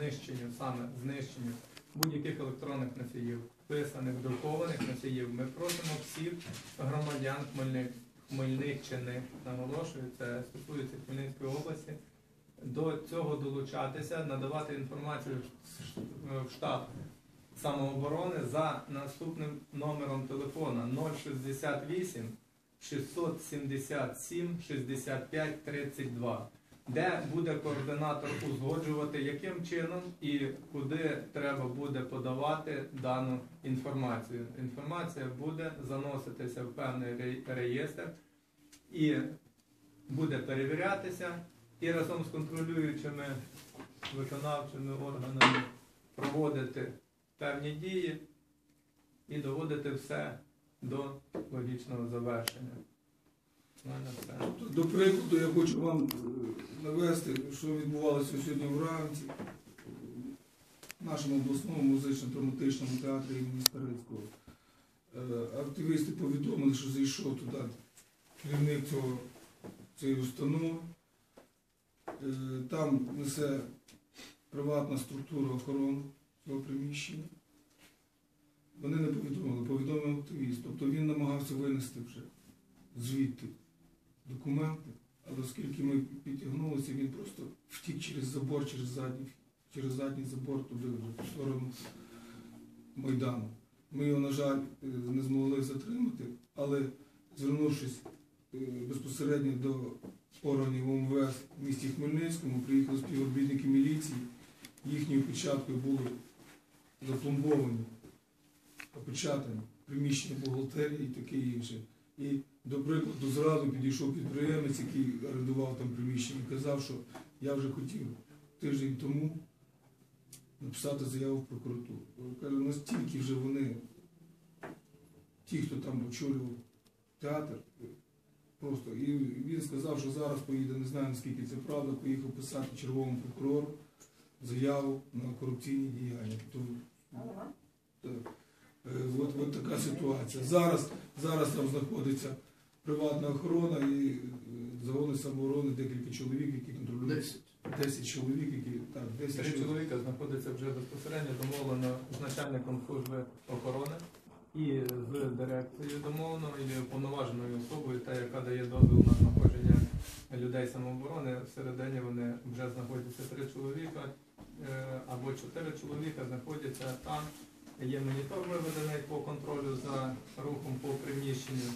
знищенню, саме знищенню будь-яких електронних носіїв, писаних, друкованих носіїв, ми просимо всіх громадян Хмельни- Хмельниччини, наголошую, це стосується Хмельницької області, до цього долучатися, надавати інформацію в штаб самооборони за наступним номером телефона 068 677 65 32, де буде координатор узгоджувати, яким чином і куди треба буде подавати дану інформацію. Інформація буде заноситися в певний реєстр і буде перевірятися, і разом з контролюючими виконавчими органами проводити певні дії і доводити все до логічного завершення. У мене все. Тобто, До прикладу, я хочу вам е, навести, що відбувалося сьогодні вранці в нашому обласному музично-драматичному театрі імені Старицького. Е, Активісти повідомили, що зайшов туди керівник цього, цієї установи. Е, Там несе приватна структура охорони цього приміщення. Вони не повідомили, повідомив активіст. Тобто він намагався винести вже звідти документи, але оскільки ми підтягнулися, він просто втік через забор, через задній, через задній забор туди в сторону Майдану. Ми його, на жаль, е, не змогли затримати, але звернувшись е, безпосередньо до органів ОМВС в місті Хмельницькому, приїхали співробітники міліції, їхньою печаткою були запломбовані, опечатані приміщення бухгалтерії і таке інше. І до прикладу, зразу підійшов підприємець, який орендував там приміщення, і казав, що я вже хотів тиждень тому написати заяву в прокуратуру. Каже, настільки вже вони, ті, хто там очолював театр, просто. І він сказав, що зараз поїде, не знаю наскільки це правда, поїхав писати черговому прокурору заяву на корупційні діяння. Тобто, так. Е, От, от така ситуація. Зараз, зараз там знаходиться приватна охорона і е, загони самооборони декілька чоловік, які контролюють 10 чоловік, які так, 10 Три чоловік. чоловіка знаходяться вже безпосередньо домовлено з начальником служби охорони і з дирекцією домовлено, і уповноваженою особою, та яка дає дозвіл на знаходження людей самооборони. Всередині вони вже знаходяться три чоловіка е, або чотири чоловіка знаходяться там. Є монітор виведений по контролю за рухом по приміщенню.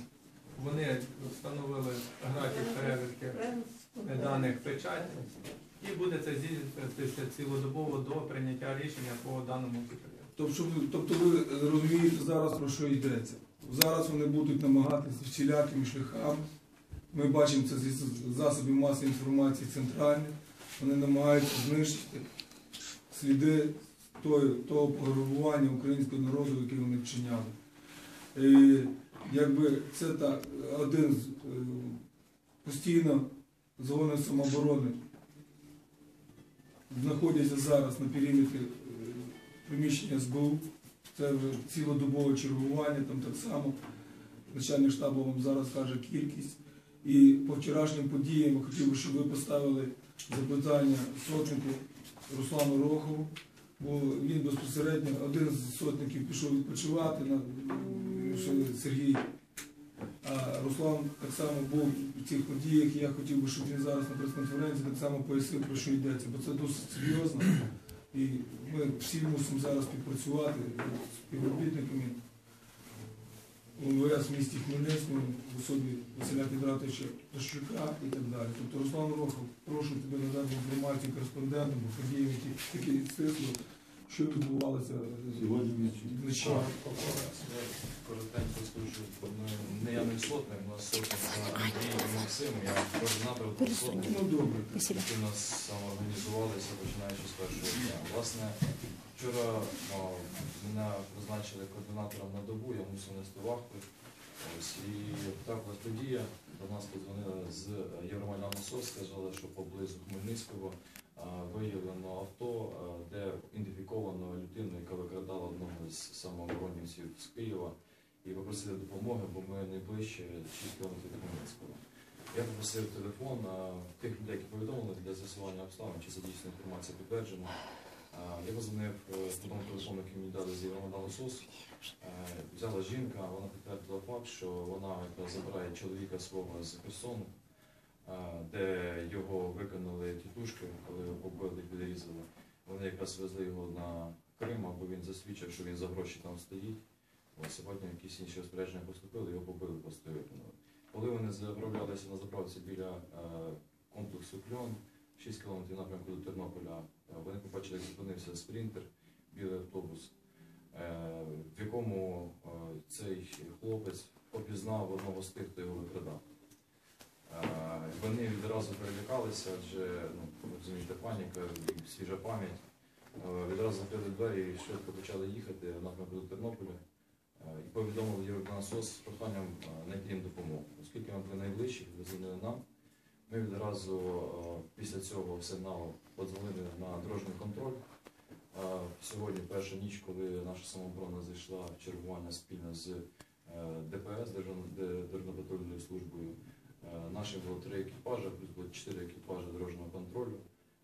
Вони встановили графік перевірки даних печатів і буде це здійснюватися цілодобово до прийняття рішення по даному підприємству. Тобто, ви- тобто розумієте зараз про що йдеться. Зараз вони будуть намагатися всілякими шляхами. Ми бачимо це зі засобів масової інформації центральних. Вони намагаються знищити сліди того пограбування українського народу, яке вони вчиняли. Якби це так, один з е, постійно загони самооборони знаходяться зараз на периметрі е, приміщення СБУ. Це вже цілодобове чергування, там так само. Начальник штабу вам зараз каже кількість. І по вчорашнім подіям хотів би, щоб ви поставили запитання сотнику Руслану Рохову, бо він безпосередньо один з сотників пішов відпочивати на Сергій. А Руслан так само був в цих подіях, і я хотів би, щоб він зараз на прес-конференції так само пояснив, про що йдеться, бо це досить серйозно. І ми всі мусимо зараз співпрацювати з співробітниками УМВС в місті Хмельницькому, в особі Василя Підратовича Тащука і так далі. Тобто, Руслан Рохов, прошу тебе надати інформацію кореспондентам, бо події, які такі стисло, що відбувалося Сьогодні вночі. Коротенько скажу, не я не сотник, у нас сотник Андрій і Максим, я координатор сотник, Ну добре. які у нас самоорганізувалися починаючи з першого дня. Власне, вчора о, мене призначили координатором на добу, я мусив нести вахту. Ось, і трапилась подія, до нас подзвонили з Євромайдану СОС, сказали, що поблизу Хмельницького виявлено авто, де ідентифіковано людину, яка викрадала одного з самооборонівців з Києва, і попросили допомоги, бо ми найближче 6 кілометрів від Хмельницького. Я попросив телефон тих людей, які повідомили для з'ясування обставин, чи це дійсно інформація підтверджена. Я позвонив е, тому телефону, який мені дали з Євромодану СОС. Е, Взяла жінка, вона підтвердила факт, що вона забирає чоловіка свого з Херсону, е, де його виконали тітушки, коли побили підрізали. Вони якраз везли його на Крим, бо він засвідчив, що він за гроші там стоїть. Сьогодні якісь інші розпорядження поступили, його побили, просто виконали. Коли вони заправлялися на заправці біля комплексу Кльон, 6 км напрямку до Тернополя, е, вони побачили, як зупинився спринтер, білий автобус, е, в якому е, цей хлопець опізнав одного з тих, хто його викрадав. Вони відразу перелякалися, адже ну, розумієте, паніка, свіжа пам'ять. Відразу закрили двері і швидко почали їхати напрямку до Тернополя і повідомили Євроконсос з проханням знайти їм допомогу. Оскільки ми були найближчі, дозвонили нам, ми відразу е, після цього сигналу подзвонили на дорожній контроль. Е, Сьогодні перша ніч, коли наша самооборона зайшла в чергування спільно з е, ДПС, Державною де- Дорожньо-патрульною службою. Наші було три екіпажі, плюс було чотири екіпажі дорожнього контролю.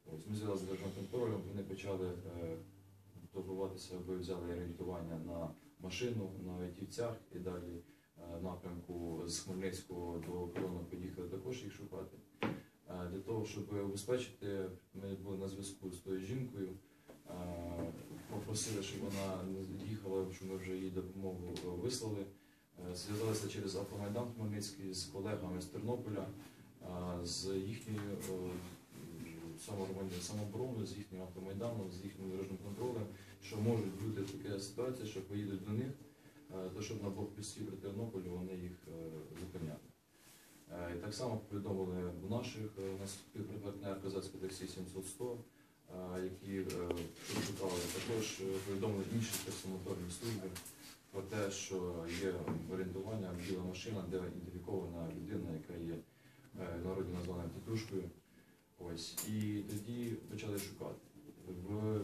Ось ми зв'язалися з дорожнім контролем, вони почали турбуватися, аби взяли орієнтування на машину на Вітівцях і далі напрямку з Хмельницького до Крону поїхали також їх шукати. Для того, щоб убезпечити, ми були на зв'язку з тою жінкою, попросили, щоб вона їхала, що ми вже її допомогу е, вислали. Е, Зв'язалися через Автомайдан Хмельницький з колегами з Тернополя, з їхньою е, самообороною, з їхнім автомайданом, з їхнім дорожнім контролем, що може бути така ситуація, що поїдуть до них, то щоб на блокпості при Тернополі вони їх зупиняли. Е, І так само повідомили наших е, у нас співпартнер Козацьке таксі 700 е, які шукали також повідомили інші таксомоторні служби про те, що є орієнтування біла машина, де ідентифікована людина, яка є народі названа тітушкою. Ось і тоді почали шукати.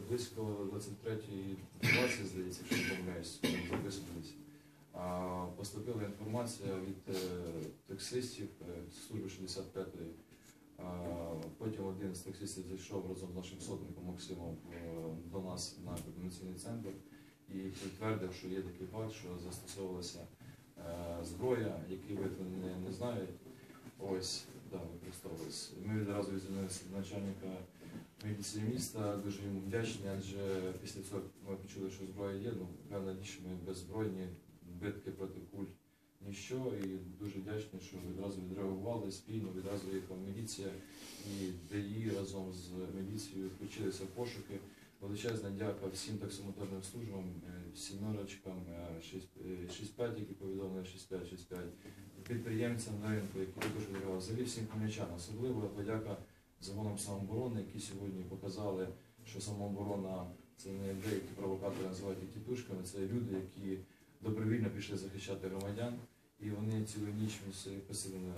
Близько 23.20, здається, якщо не помиляюсь, ми записувалися. Поступила інформація від е, таксистів е, служби 65-ї. Потім один з таксистів зайшов разом з нашим сотником Максимом е, до нас на координаційний центр і підтвердив, що є такий факт, що застосовувалася зброя, які ви не, не знаєте. Ось, да, використовувалися. Ми відразу звільнилися до начальника міліції міста, дуже йому вдячні, адже після цього ми почули, що зброя є, ну, певна річ, ми беззбройні, битки проти куль, ніщо, і дуже вдячні, що відразу відреагували спільно, відразу виїхала міліція і ДАІ разом з міліцією включилися пошуки. Величезна дяка всім таксомоторним службам, е, сімерочкам, е, шість- е, 6-5, які повідомили 6-5, 6-5, підприємцям на ринку, які також відреагували, взагалі всім хмельничанам. Особливо подяка загонам самооборони, які сьогодні показали, що самооборона це не деякі провокатори називають тітушками, це люди, які добровільно пішли захищати громадян, і вони цілу ніч між посилено